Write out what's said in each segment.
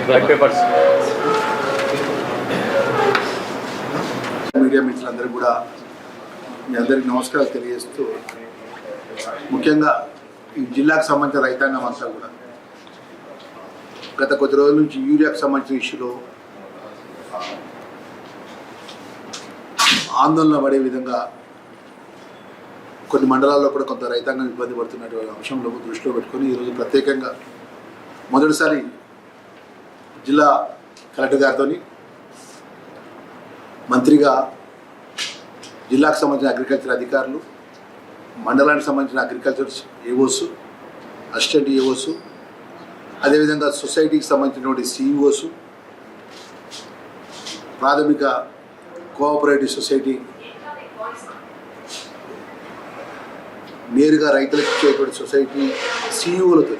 Papers media మిత్రులందరికీ కూడా మీ అందరికీ నమస్కారాలు తెలియజేస్తూ ముఖ్యంగా ఈ జిల్లాకు సంబంధించిన రైతాంగం అంతా కూడా. గత కొద్ది రోజుల నుంచి యూరియాకు సంబంధించిన ఇష్యూలో ఆందోళన పడే విధంగా కొన్ని మండలాల్లో కూడా కొంత రైతాంగం ఇబ్బంది పడుతున్నటువంటి అంశంలో దృష్టిలో పెట్టుకొని ఈరోజు ప్రత్యేకంగా మొదటిసారి జిల్లా కలెక్టర్ గారితో మంత్రిగా జిల్లాకు సంబంధించిన అగ్రికల్చర్ అధికారులు మండలానికి సంబంధించిన అగ్రికల్చర్ ఏఓస్ అసిస్టెంట్ ఏఓస్ అదేవిధంగా సొసైటీకి సంబంధించినటువంటి సిఇఓస్ ప్రాథమిక కోఆపరేటివ్ సొసైటీ నేరుగా రైతులకు ఇచ్చేటువంటి సొసైటీ సిఇఓలతో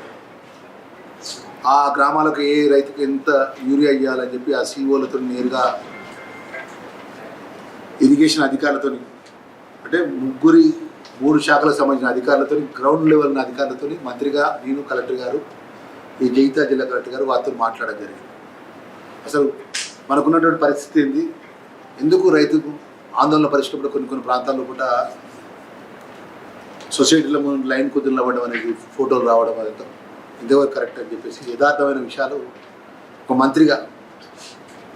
ఆ గ్రామాలకు ఏ రైతుకు ఎంత యూరియా ఇవ్వాలని చెప్పి ఆ సీఓలతో నేరుగా ఇరిగేషన్ అధికారులతో అంటే ముగ్గురి మూడు శాఖలకు సంబంధించిన అధికారులతో గ్రౌండ్ లెవెల్ అధికారులతో మంత్రిగా నేను కలెక్టర్ గారు ఈ జగిత్యాల జిల్లా కలెక్టర్ గారు వారితో మాట్లాడడం జరిగింది. అసలు మనకున్నటువంటి పరిస్థితి ఏంది? ఎందుకు రైతుకు ఆందోళన పరిస్థితుల్లో కొన్ని కొన్ని ప్రాంతాల్లో కూడా సొసైటీలో లైన్ కుదురు అవ్వడం అనేది ఫోటోలు రావడం అదంతా ఇదేవరకు కరెక్ట్ అని చెప్పేసి యథార్థమైన విషయాలు ఒక మంత్రిగా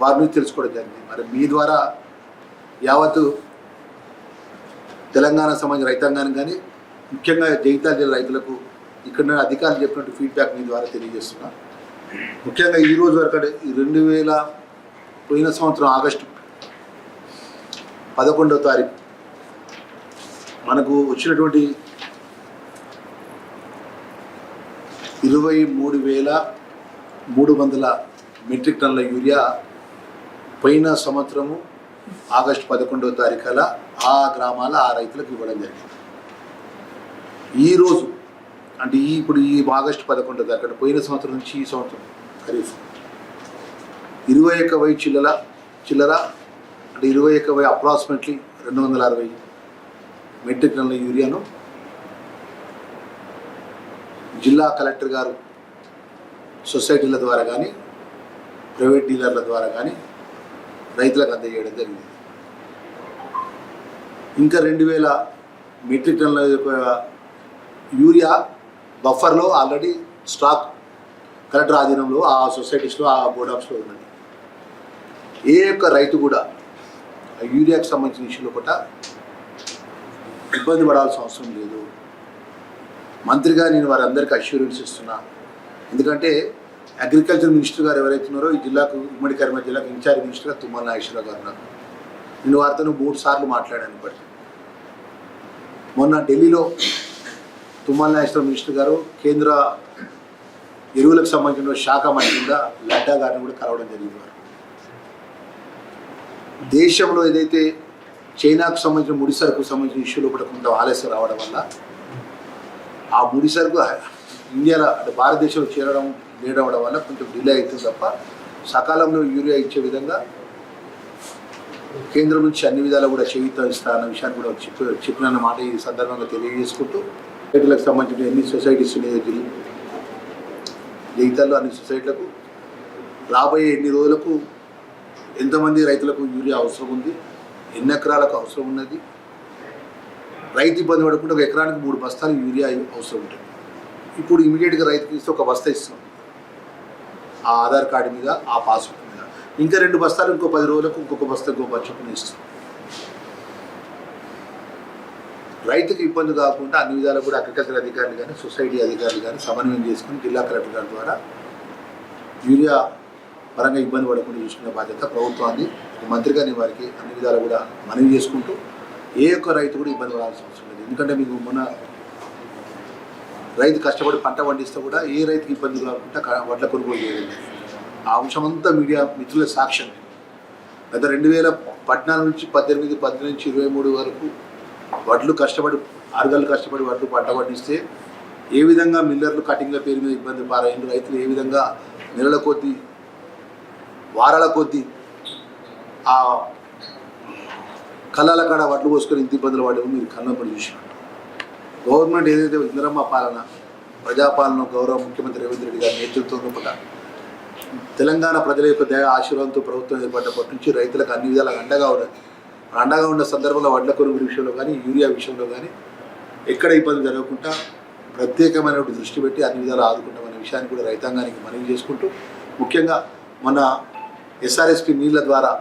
వారి నుంచి తెలుసుకోవడం జరిగింది. మరి మీ ద్వారా యావత్తు తెలంగాణ సంబంధించిన రైతాంగానికి కానీ ముఖ్యంగా జగిత్యాల జిల్లా రైతులకు ఇక్కడ అధికారులు చెప్పినట్టు ఫీడ్బ్యాక్ మీ ద్వారా తెలియజేస్తున్నా. ముఖ్యంగా ఈ రోజు వరకు ఈ రెండు వేల పోయిన సంవత్సరం ఆగస్టు పదకొండవ తారీఖు మనకు వచ్చినటువంటి ఇరవై మూడు వేల మూడు వందల మెట్రిక్ టన్నుల యూరియా పోయిన సంవత్సరము ఆగస్టు పదకొండవ తారీఖుల ఆ గ్రామాల ఆ రైతులకు ఇవ్వడం జరిగింది. ఈరోజు అంటే ఈ ఇప్పుడు ఈ ఆగస్టు పదకొండవ తారీఖు పోయిన సంవత్సరం నుంచి ఈ సంవత్సరం ఖరీఫ్ ఇరవై ఒక్క వై చిల్లర చిల్లర అంటే ఇరవై ఒక్క వై అప్రాక్సిమేట్లీ రెండు వందల అరవై మెట్రిక్ టన్నుల యూరియాను జిల్లా కలెక్టర్ గారు సొసైటీల ద్వారా కానీ ప్రైవేట్ డీలర్ల ద్వారా కానీ రైతులకు అందజేయడం జరిగింది. ఇంకా రెండు వేల మెట్రిక్ టన్నుల యూరియా బఫర్లో ఆల్రెడీ స్టాక్ కలెక్టర్ ఆధీనంలో ఆ సొసైటీస్లో ఆ బోర్డ్ ఆఫ్స్లో ఉన్నది ఏ యొక్క రైతు కూడా ఆ యూరియాకి సంబంధించిన ఇష్యూలో కూడా ఇబ్బంది పడాల్సిన అవసరం లేదు. మంత్రిగా నేను వారందరికీ అష్యూరెన్స్ ఇస్తున్నా. ఎందుకంటే అగ్రికల్చర్ మినిస్టర్ గారు ఎవరైతే ఉన్నారో ఈ జిల్లాకు ఉమ్మడి కరీంనగర్ జిల్లాకు ఇన్ఛార్జ్ మినిస్టర్గా తుమ్మల నాగేశ్వరరావు గారు ఉన్నారు. నేను వారితో మూడు సార్లు మాట్లాడాను ఇప్పటికి. మొన్న ఢిల్లీలో తుమ్మల నాగేశ్వరరావు మినిస్టర్ గారు కేంద్ర ఎరువులకు సంబంధించిన శాఖ మంత్రిగా లడ్డా గారిని కూడా కలవడం జరిగింది వారు. దేశంలో ఏదైతే చైనాకు సంబంధించిన ముడి సరుకు సంబంధించిన ఇష్యూలు కూడా కొంత ఆలస్యం రావడం వల్ల ఆ ముడి సరుకు ఇండియాలో అంటే భారతదేశంలో చేరడం లేడవడం వల్ల కొంచెం డిలే అవుతుంది తప్ప సకాలంలో యూరియా ఇచ్చే విధంగా కేంద్రం నుంచి అన్ని విధాలు కూడా చేయుత ఇస్తా అన్న విషయాన్ని కూడా చెప్పి చెప్పిన మాట ఈ సందర్భంగా తెలియజేసుకుంటూ రైతులకు సంబంధించిన ఎన్ని సొసైటీస్ ఉన్నాయో తెలియదు జీవితాల్లో అన్ని సొసైటీలకు రాబోయే ఎన్ని రోజులకు ఎంతమంది రైతులకు యూరియా అవసరం ఉంది ఎన్ని ఎకరాలకు అవసరం ఉన్నది రైతు ఇబ్బంది పడకుండా ఒక ఎకరానికి మూడు బస్తాలు యూరియా అవసరం ఉంటుంది. ఇప్పుడు ఇమీడియట్గా రైతుకి ఇస్తే ఒక బస్తా ఇస్తాం ఆ ఆధార్ కార్డు మీద ఆ పాస్బుక్ మీద. ఇంకా రెండు బస్తాలు ఇంకో పది రోజులకు ఇంకొక బస్తా ఇంకో బచ్చకుని ఇస్తాం రైతుకి ఇబ్బంది కాకుండా అన్ని విధాలు కూడా అగ్రికల్చర్ అధికారులు కానీ సొసైటీ అధికారులు కానీ సమన్వయం చేసుకుని జిల్లా కలెక్టర్ గారి ద్వారా యూరియా పరంగా ఇబ్బంది పడకుండా చూసుకునే బాధ్యత ప్రభుత్వాన్ని ఒక మంత్రిగా నేను వారికి అన్ని విధాలు కూడా మనవి చేసుకుంటూ ఏ ఒక్క రైతు కూడా ఇబ్బంది పడాల్సిన అవసరం లేదు. ఎందుకంటే మీకు మొన్న రైతు కష్టపడి పంట పండిస్తే కూడా ఏ రైతుకి ఇబ్బంది కాకుండా వడ్ల కొనుగోలు చేయలేదు. జరిగింది. ఆ అంశమంతా మీడియా మిత్రుల సాక్ష్యం. గత రెండు వేల పద్నాలుగు నుంచి పద్దెనిమిది పద్దెనిమిది నుంచి ఇరవై మూడు వరకు వడ్లు కష్టపడి అరగలు కష్టపడి వడ్లు పంట పండిస్తే ఏ విధంగా మిల్లర్లు కటింగ్ల పేరు మీద ఇబ్బంది పారాయండి రైతులు ఏ విధంగా నెలల కొద్దీ వారాల కొద్దీ ఆ కళ్ళల కాడ వడ్లు పోసుకొని ఇంత ఇబ్బందులు పడేవి మీరు కళ్ళపడి చూసినట్టు గవర్నమెంట్ ఏదైతే ఇందిరమ్మ పాలన ప్రజాపాలన గౌరవ ముఖ్యమంత్రి రేవంత్ రెడ్డి గారి నేతృత్వంలో కూడా తెలంగాణ ప్రజల యొక్క దయ ఆశీర్వాదంతో ప్రభుత్వం ఏర్పడ్డప్పటి నుంచి రైతులకు అన్ని విధాలుగా అండగా ఉన్నది అండగా ఉన్న సందర్భంలో వడ్ల కొనుగోలు విషయంలో కానీ యూరియా విషయంలో కానీ ఎక్కడ ఇబ్బంది జరగకుండా ప్రత్యేకమైన దృష్టి పెట్టి అన్ని విధాలు ఆదుకుంటామనే విషయాన్ని కూడా రైతాంగానికి మనవి చేసుకుంటూ ముఖ్యంగా మన ఎస్ఆర్ఎస్పి నీళ్ళ ద్వారా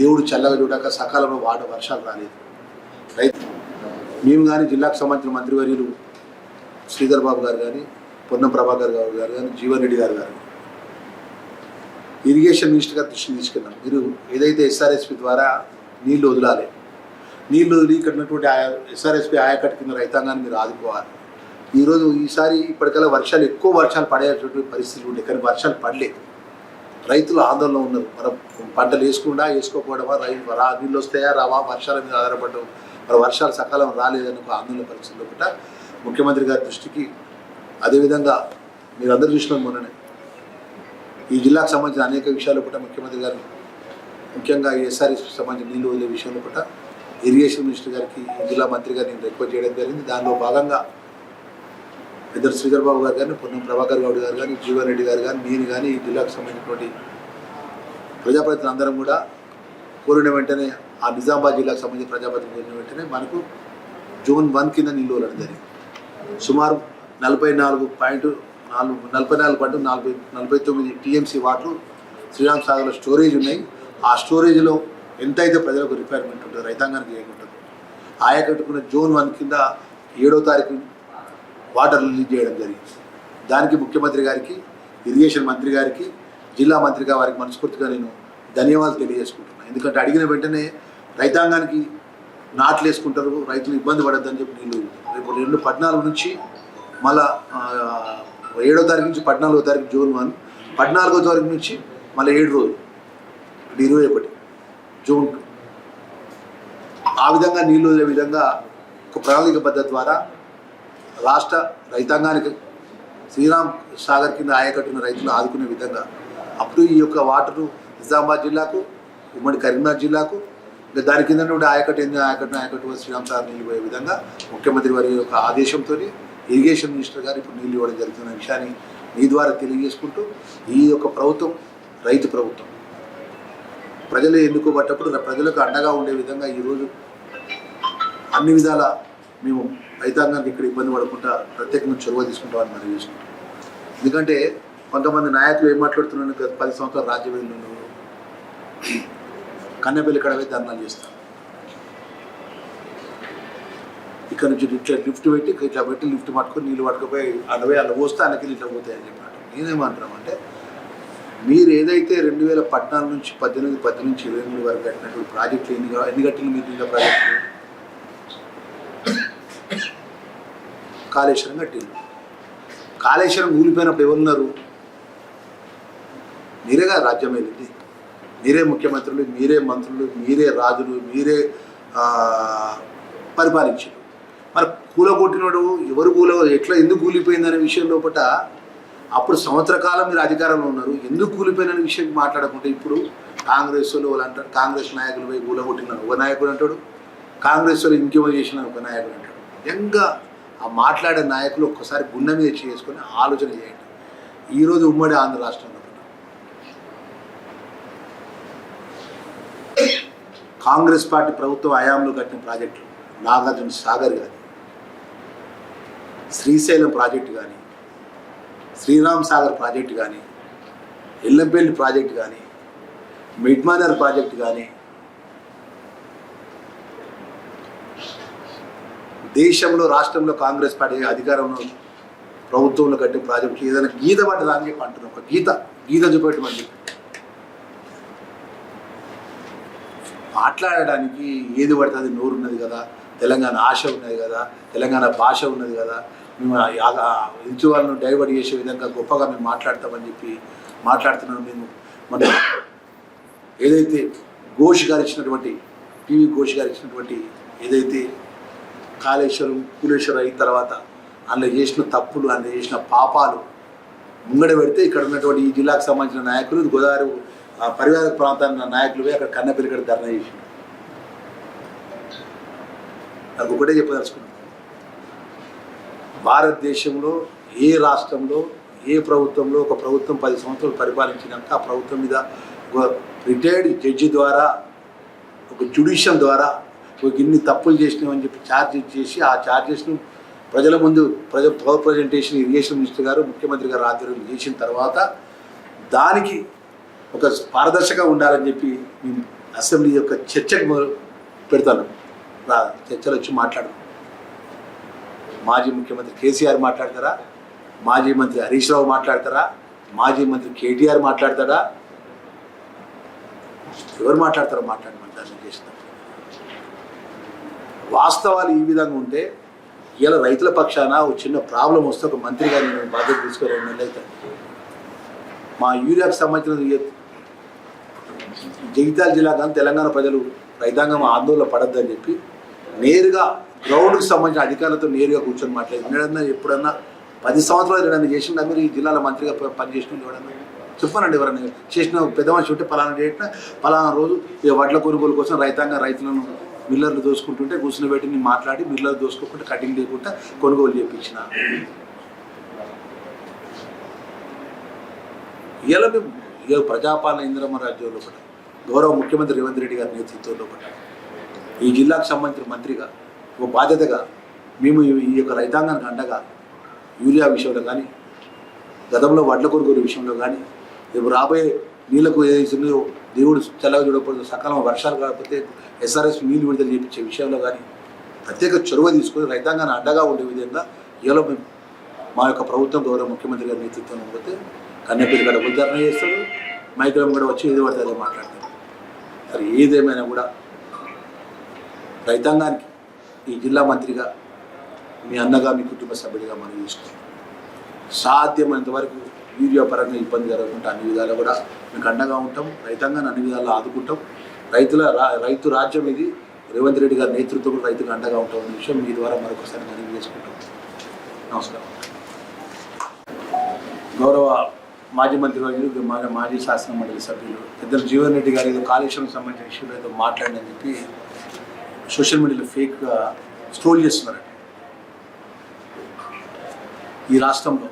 దేవుడు చల్లగా చూడాక సకాలంలో వాడ వర్షాలు రాలేదు. రైతు మేము కానీ జిల్లాకు సంబంధించిన మంత్రివర్యులు శ్రీధర్ బాబు గారు కానీ పొన్నం ప్రభాకర్ గారు గారు కానీ జీవన్ రెడ్డి గారు గారు ఇరిగేషన్ మినిస్టర్ గారు దృష్టిని తీసుకెళ్ళాం మీరు ఏదైతే ఎస్ఆర్ఎస్పి ద్వారా నీళ్ళు వదలాలి నీళ్ళు వదిలి ఇక్కడ ఉన్నటువంటి ఎస్ఆర్ఎస్పి ఆయకట్టు కింద రైతాంగాన్ని మీరు ఆదుకోవాలి. ఈరోజు ఈసారి ఇప్పటికల్లా వర్షాలు ఎక్కువ వర్షాలు పడేటువంటి పరిస్థితులు ఉండే కానీ వర్షాలు పడలేదు. రైతులు ఆందోళన ఉన్నారు. మనం పంటలు వేసుకుండా వేసుకోకపోవడమా? రైతు రా నీళ్ళు వస్తాయా? రావా? వర్షాల మీద ఆధారపడడం. మరి వర్షాలు సకాలం రాలేదని ఒక ఆందోళన పరిస్థితుల్లో కూడా ముఖ్యమంత్రి గారి దృష్టికి అదేవిధంగా మీరు అందరూ చూసిన మొన్ననే ఈ జిల్లాకు సంబంధించిన అనేక విషయాలు కూడా ముఖ్యమంత్రి గారు ముఖ్యంగా ఎస్ఆర్ఎస్ సంబంధించిన నీళ్ళు వదిలే విషయంలో కూడా ఇరిగేషన్ మినిస్టర్ గారికి ఈ జిల్లా మంత్రి గారిని రిక్వెస్ట్ చేయడం జరిగింది. దానిలో భాగంగా ఇద్దరు శ్రీధర్ బాబు గారు కానీ పొన్నం ప్రభాకర్ గౌడ్ గారు కానీ జీవన్ రెడ్డి గారు కానీ నేను కానీ ఈ జిల్లాకు సంబంధించినటువంటి ప్రజాప్రతినిధులు అందరం కూడా కోరిన వెంటనే ఆ నిజామాబాద్ జిల్లాకు సంబంధించిన ప్రజాప్రతినిధులు కోరిన వెంటనే మనకు జూన్ వన్ కింద నిల్వలు జరిగింది. సుమారు నలభై నాలుగు పాయింట్ నాలుగు నలభై నాలుగు పాయింట్ నలభై నలభై తొమ్మిది టీఎంసీ వాటర్ శ్రీరామ్ సాగర్లో స్టోరేజ్ ఉన్నాయి. ఆ స్టోరేజ్లో ఎంతైతే ప్రజలకు రిక్వైర్మెంట్ ఉంటుందో రైతాంగానికి ఏముంటుంది ఆయా కట్టుకున్న జూన్ వన్ కింద ఏడో తారీఖు వాటర్ రిలీజ్ చేయడం జరిగింది. దానికి ముఖ్యమంత్రి గారికి ఇరిగేషన్ మంత్రి గారికి జిల్లా మంత్రిగా వారికి మనస్ఫూర్తిగా నేను ధన్యవాదాలు తెలియజేసుకుంటున్నాను ఎందుకంటే అడిగిన వెంటనే రైతాంగానికి నాట్లు వేసుకుంటారు రైతులు ఇబ్బంది పడద్దని చెప్పి నీళ్ళు రేపు రెండు పద్నాలుగు నుంచి మళ్ళా ఏడో తారీఖు నుంచి పద్నాలుగో తారీఖు జూన్ వన్ పద్నాలుగో తారీఖు నుంచి మళ్ళీ ఏడు రోజులు అంటే ఇరవై ఒకటి జూన్ ఆ విధంగా నీళ్ళు వదిలే విధంగా ఒక ప్రణాళిక పద్ధతి ద్వారా రాష్ట్ర రైతాంగానికి శ్రీరామ్ సాగర్ కింద ఆయకట్టున్న రైతులు ఆదుకునే విధంగా అప్పుడు ఈ యొక్క వాటరు నిజామాబాద్ జిల్లాకు ఉమ్మడి కరీంనగర్ జిల్లాకు ఇంకా దాని కింద నుండి ఆయకట్టు ఏంది ఆయకట్టు ఆయకట్టు శ్రీరామ్ సాగర్ నీళ్ళు పోయే విధంగా ముఖ్యమంత్రి వారి యొక్క ఆదేశంతో ఇరిగేషన్ మినిస్టర్ గారు ఇప్పుడు నీళ్ళు ఇవ్వడం జరుగుతున్న విషయాన్ని మీ ద్వారా తెలియజేసుకుంటూ ఈ యొక్క ప్రభుత్వం రైతు ప్రభుత్వం ప్రజలు ఎన్నుకోబట్టప్పుడు ప్రజలకు అండగా ఉండే విధంగా ఈరోజు అన్ని విధాల మేము రైతాంగానికి ఇక్కడ ఇబ్బంది పడకుండా ప్రత్యేకంగా చొరవ తీసుకుంటామని మనం చేసినాం ఎందుకంటే కొంతమంది నాయకులు ఏం మాట్లాడుతున్నాను గత పది సంవత్సరాలు రాజ్యవేళ్ళు కన్నెపల్లి కడవే ధర్నాలు చేస్తారు. ఇక్కడ నుంచి లిఫ్ట్ లిఫ్ట్ పెట్టి ఇట్లా పెట్టి లిఫ్ట్ పట్టుకొని నీళ్ళు పట్టుకుపోయి అడవే అలా పోస్తే అన్నకి ఇట్లా పోతాయని చెప్పినట్టు. నేనేమంటున్నామంటే మీరు ఏదైతే రెండు వేల పద్నాలుగు నుంచి పద్దెనిమిది పద్దెనిమిది నుంచి ఇరవై ఎనిమిది వరకు కట్టినటువంటి ప్రాజెక్టులు ఎన్ని ఎన్ని కట్టిన మీరు? ప్రాజెక్టులు కాళేశ్వరం కట్టింది కాళేశ్వరం కూలిపోయినప్పుడు ఎవరున్నారు? మీరేగా రాజ్యం వెళ్ళింది మీరే ముఖ్యమంత్రులు మీరే మంత్రులు మీరే రాజులు మీరే పరిపాలించారు మరి కూలగొట్టినోడు ఎవరు కూల ఎట్లా ఎందుకు కూలిపోయిందనే విషయం లోపల అప్పుడు సంవత్సర కాలం మీరు అధికారంలో ఉన్నారు. ఎందుకు కూలిపోయిన విషయం మాట్లాడకుంటే ఇప్పుడు కాంగ్రెస్ వాళ్ళు వాళ్ళు అంటారు కాంగ్రెస్ నాయకులు పోయి కూలగొట్టిన ఒక నాయకుడు అంటాడు కాంగ్రెస్ వాళ్ళు ఇంకేమో చేసిన ఒక నాయకుడు అంటాడు. నిజంగా ఆ మాట్లాడే నాయకులు ఒక్కసారి గుండె మీద చేసుకొని ఆలోచన చేయండి. ఈరోజు ఉమ్మడి ఆంధ్ర రాష్ట్రంలో కాంగ్రెస్ పార్టీ ప్రభుత్వం హయాంలో కట్టిన ప్రాజెక్టులు నాగార్జున సాగర్ కానీ శ్రీశైలం ప్రాజెక్టు కానీ శ్రీరామ్ సాగర్ ప్రాజెక్టు కానీ ఎల్లంపల్లి ప్రాజెక్టు కానీ మిడ్మానర్ ప్రాజెక్టు కానీ దేశంలో రాష్ట్రంలో కాంగ్రెస్ పార్టీ అధికారంలో ప్రభుత్వంలో కట్టే ప్రాజెక్టులు ఏదైనా గీత పట్టి దాని చెప్పి అంటున్నాం ఒక గీత గీత చూపెట్టమని చెప్పి మాట్లాడడానికి ఏది పడితే అది నోరు ఉన్నది కదా తెలంగాణ ఆశ ఉన్నది కదా తెలంగాణ భాష ఉన్నది కదా మేము ఇంటి వాళ్ళను డైవర్ట్ చేసే విధంగా గొప్పగా మేము మాట్లాడతామని చెప్పి మాట్లాడుతున్నాం మేము. మన ఏదైతే ఘోష్ గారు ఇచ్చినటువంటి టీవీ ఘోష్ గారు ఇచ్చినటువంటి ఏదైతే కాళేశ్వరం కూలేశ్వరం అయిన తర్వాత అందులో చేసిన తప్పులు అందులో చేసిన పాపాలు ముంగడ పెడితే ఇక్కడ ఉన్నటువంటి ఈ జిల్లాకు సంబంధించిన నాయకులు గోదావరి పరివార ప్రాంతాల నాయకులు అక్కడ కన్నపల్లి ధర్నా చేసి. నాకు ఒకటే చెప్పదలుచుకున్నాను. భారతదేశంలో ఏ రాష్ట్రంలో ఏ ప్రభుత్వంలో ఒక ప్రభుత్వం పది సంవత్సరాలు పరిపాలించినాక ఆ ప్రభుత్వం మీద ఒక రిటైర్డ్ జడ్జి ద్వారా ఒక జ్యుడిషియల్ ద్వారా ఇన్ని తప్పులు చేసినామని చెప్పి ఛార్జ్ చేసి ఆ ఛార్జెస్ను ప్రజల ముందు ప్రజ పవర్ ప్రజెంటేషన్ ఇరిగేషన్ మినిస్టర్ గారు ముఖ్యమంత్రి గారు ఆధ్వర్యంలో చేసిన తర్వాత దానికి ఒక పారదర్శకంగా ఉండాలని చెప్పి మేము అసెంబ్లీ యొక్క చర్చకు పెడతాను. రా చర్చలు వచ్చి మాట్లాడు మాజీ ముఖ్యమంత్రి కేసీఆర్ మాట్లాడతారా? మాజీ మంత్రి హరీష్ రావు మాట్లాడతారా? మాజీ మంత్రి కేటీఆర్ మాట్లాడతారా ఎవరు మాట్లాడతారో మాట్లాడమని దాన్ని చేసిన వాస్తవాలు ఈ విధంగా ఉంటే ఇలా రైతుల పక్షాన ఒక చిన్న ప్రాబ్లం వస్తే ఒక మంత్రిగా నేను బాధ్యత తీసుకొని రెండు నెలలు అవుతాను. మా యూరియాకు సంబంధించిన జగిత్యాల జిల్లా కానీ తెలంగాణ ప్రజలు రైతాంగం ఆందోళన పడద్దని చెప్పి నేరుగా గ్రౌండ్కి సంబంధించిన అధికారులతో నేరుగా కూర్చొని మాట్లాడి ఎన్నడన్నా ఎప్పుడన్నా పది సంవత్సరాలు ఏదైనా చేసిన మీరు? ఈ జిల్లాలో మంత్రిగా పనిచేసిన ఎవడన్నా చెప్పానండి ఎవరైనా చేసిన పెద్ద మనిషి ఉంటే పలానా డేట్న పలానా రోజు ఈ వడ్ల కొనుగోలు కోసం రైతాంగం రైతులను మిల్లర్లు దోసుకుంటుంటే కూర్చుని పెట్టి నేను మాట్లాడి మిల్లర్లు దోసుకోకుండా కటింగ్ లేకుండా కొనుగోలు చేయించిన ఇలా మేము ఇక ప్రజాపాలన ఇంద్రమ్మ రాజ్యంలో ఒకటి గౌరవ ముఖ్యమంత్రి రేవంత్ రెడ్డి గారి నేతృత్వంలో ఒకటి ఈ జిల్లాకు సంబంధించిన మంత్రిగా ఒక బాధ్యతగా మేము ఈ యొక్క రైతాంగానికి అండగా యూరియా విషయంలో కానీ గతంలో వడ్ల కొనుగోలు విషయంలో కానీ రేపు రాబోయే నీళ్ళకు ఏదైతుందో దేవుడు తెల్లగా చూడకపోతే సకాలం వర్షాలు కాకపోతే ఎస్ఆర్ఎస్ నీళ్ళు విడుదల చేయించే విషయంలో కానీ ప్రత్యేక చొరవ తీసుకొని రైతాంగాన్ని అడ్డగా ఉండే విధంగా ఇవాళ మేము మా యొక్క ప్రభుత్వం గౌరవ ముఖ్యమంత్రి గారి నేతృత్వంలో పోతే కన్నెపల్లి గడ ఉద్ధారణ చేస్తాడు మైక్రోమ్ కూడా వచ్చి ఏది పడితే అదే మాట్లాడతాడు సరే ఏదేమైనా కూడా రైతాంగానికి ఈ జిల్లా మంత్రిగా మీ అన్నగా మీ కుటుంబ సభ్యుడిగా మనం చూసుకుంటాం సాధ్యమైనంత వరకు వీడియో పరంగా ఇబ్బంది జరగకుండా అన్ని విధాలు కూడా మీకు అండగా ఉంటాం రైతాంగాన్ని అన్ని విధాలు ఆదుకుంటాం. రైతుల రా- రైతు రాజ్యం ఇది. రేవంత్ రెడ్డి గారి నేతృత్వం రైతుకు అండగా ఉంటాం అనే విషయం మీ ద్వారా మరొకసారి మనవి చేసుకుంటాం నమస్కారం. గౌరవ మాజీ మంత్రి వర్యులు మాజీ శాసన మండలి సభ్యులు ఇద్దరు జీవన్ రెడ్డి గారు ఏదో కాలుష్యం సంబంధించిన విషయంలో ఏదో మాట్లాడని చెప్పి సోషల్ మీడియాలో ఫేక్గా స్ట్రోల్ చేస్తున్నారండి ఈ రాష్ట్రంలో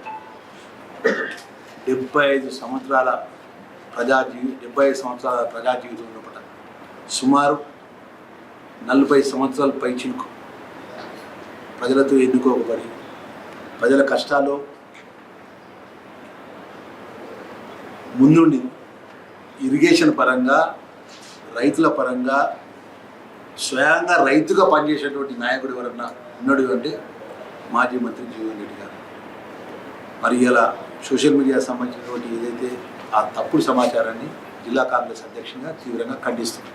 డెబ్బై ఐదు సంవత్సరాల ప్రజా జీవి డెబ్బై ఐదు సంవత్సరాల ప్రజా జీవితం లోపల సుమారు నలభై సంవత్సరాలు పైచిలుకు ప్రజలతో ఎన్నుకోబడి ప్రజల కష్టాలు ముందుండి ఇరిగేషన్ పరంగా రైతుల పరంగా స్వయంగా రైతుగా పనిచేసేటువంటి నాయకుడు ఎవరన్నా ఉన్నాడు అంటే మాజీ మంత్రి జీవన్ రెడ్డి గారు. మరి ఇలా సోషల్ మీడియా సంబంధించినటువంటి ఏదైతే ఆ తప్పుడు సమాచారాన్ని జిల్లా కాంగ్రెస్ అధ్యక్షంగా తీవ్రంగా ఖండిస్తుంది